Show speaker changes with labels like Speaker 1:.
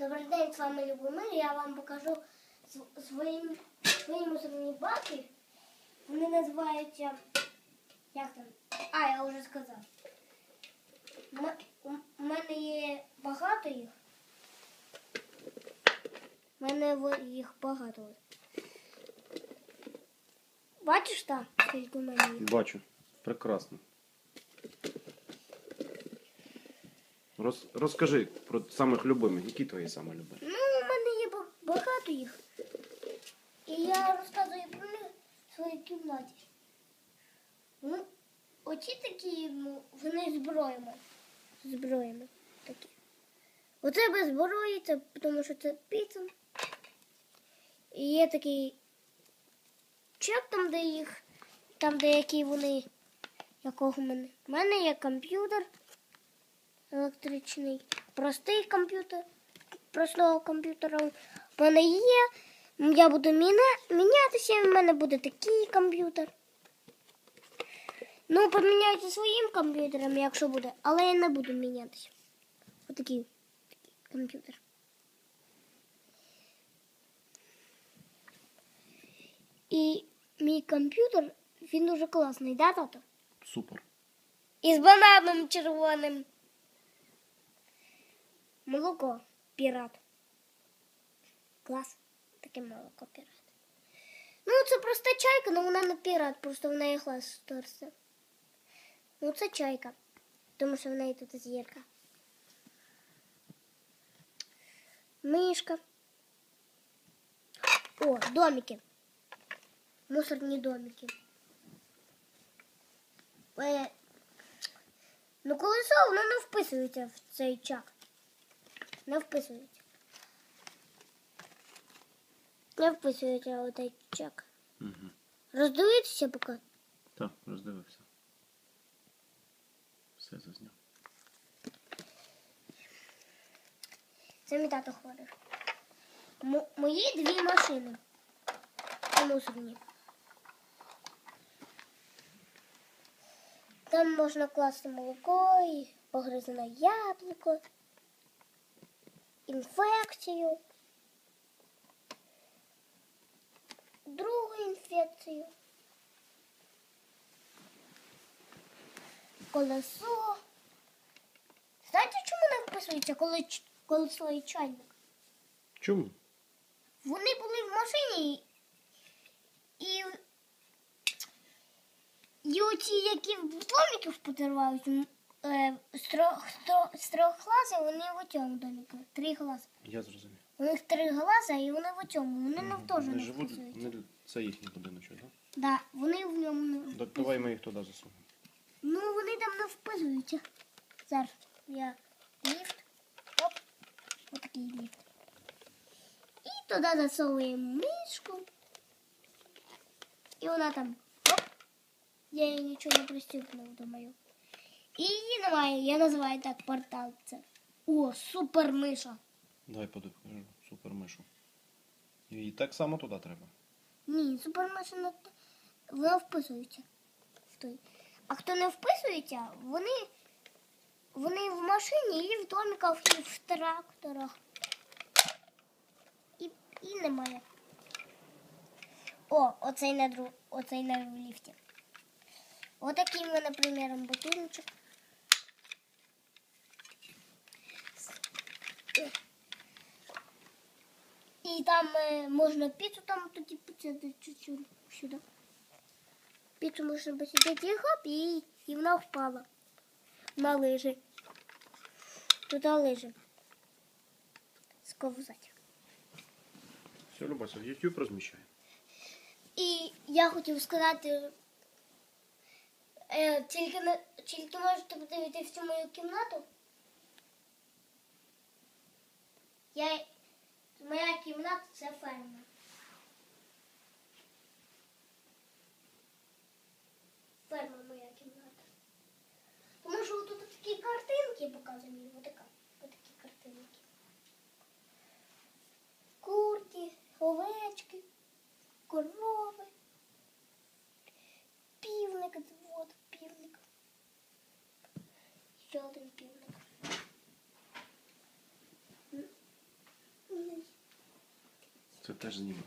Speaker 1: Добрий день, з вами Любомир. Я вам покажу св- свої, свої мусорні баки. Вони називаються. Як там? А, я вже сказав. У мене є багато їх. У мене їх багато. Бачиш там, скільки у мене їх?
Speaker 2: Бачу. Прекрасно. Роз, розкажи про самих любимих. Які твої саме любимі?
Speaker 1: Ну, у мене є багато їх. І я розказую про них в своїй кімнаті. Ну, оці такі, ну, вони зброями. Зброями такі. Оце без зброї, це тому що це піца. І є такий чек там, де їх, там, де які вони, якого в мене. У мене є комп'ютер електричний, простий комп'ютер простого комп'ютера в мене є. Я буду міня... мінятися, в мене буде такий комп'ютер. Ну, поміняйте своїм комп'ютером, якщо буде, але я не буду мінятися. Отакий комп'ютер. І мій комп'ютер, він дуже класний, да, тато?
Speaker 2: Супер.
Speaker 1: І з бананом червоним. Молоко пірат. Клас. Таке молоко пірат. Ну, це просто чайка, але вона не пірат, просто в неї глаз сторся. Ну, це чайка. Тому що в неї тут зірка. Мишка. О, домики. Мусорні домики. Е, Ну, колесо воно не вписується в цей чак. Не вписується. Не вписується в цей чак.
Speaker 2: Угу.
Speaker 1: Роздивитися поки.
Speaker 2: Так, роздивився. Все зазняв.
Speaker 1: Це мій тато ходить. М- мої дві машини. Це мусорні. Там можна класти молоко і погризане яблуко, інфекцію, другу інфекцію, колесо. Знаєте, чому не вписується колесо і чайник?
Speaker 2: Чому?
Speaker 1: Вони були в машині і. І оці, які в домиків потервають, м, е, з, трьох, з трьох- глазів, вони в цьому домику. Три глази.
Speaker 2: Я зрозумів.
Speaker 1: У них три глаза і вони в цьому. Вони не теж
Speaker 2: Вони
Speaker 1: не
Speaker 2: живуть,
Speaker 1: вписуються.
Speaker 2: вони, це їхній будиночок, так?
Speaker 1: Да, вони в ньому не
Speaker 2: Да? Давай ми їх туди засунемо.
Speaker 1: Ну, вони там не вписуються. Зараз я ліфт. Оп. Отакий ліфт. І туди засовуємо мишку. І вона там. Оп. Я її нічого не пристібнув, думаю. І її немає. Я називаю так портал. Це. О, супер миша.
Speaker 2: Дай подивлю. Супер мишу. І так само туди треба.
Speaker 1: Ні, супер миша не вона вписується. в той. А хто не вписується, вони, вони в машині і в домиках, і в тракторах. І, і немає. О, оцей на дру, оцей на в ліфті. Отакий ми, наприклад, бутинчик. І там е, можна піцу там тоді посадити чуть-чуть сюди. Піцу можна посадити і хоп, і, і вона впала. На лижі. Туди лижи. Сковзать.
Speaker 2: Все, Любася, YouTube розміщає.
Speaker 1: І я хотів сказати, е, тільки, тільки можете подивити всю мою кімнату. Я, моя кімната це ферма. ще один півник.
Speaker 2: Це теж знімає.